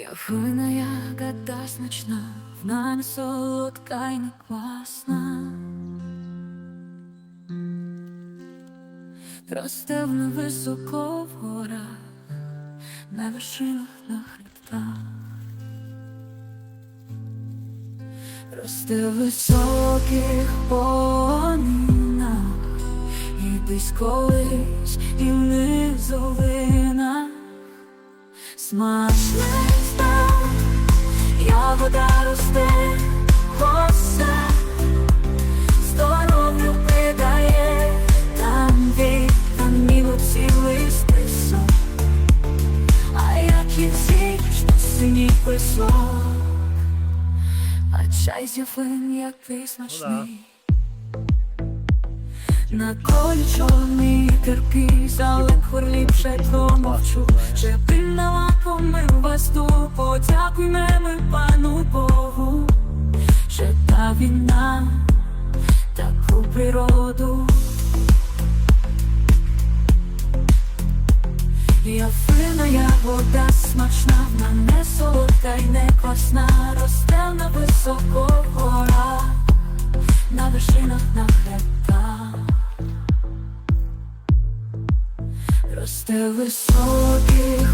Я фина ягода смачна, вона не солодка й не класна. Росте вона високо в горах, на вершинах на хребтах. Росте в високих полонинах, і десь колись, і в низовинах. Смачне росте, коса, здоров'ю придає, там вітаміну цілий список, а як і ці, що синій а чай з яфин який смачний. На колі чорний терпкий, залим ліпше то мовчу. Ще пильна помив вас ту, подякуйме пану Богу, та війна, таку природу. Я фина ягода смачна, вона не солодка й не квасна, росте на високо горах, на вершинах на хребтах. Росте високих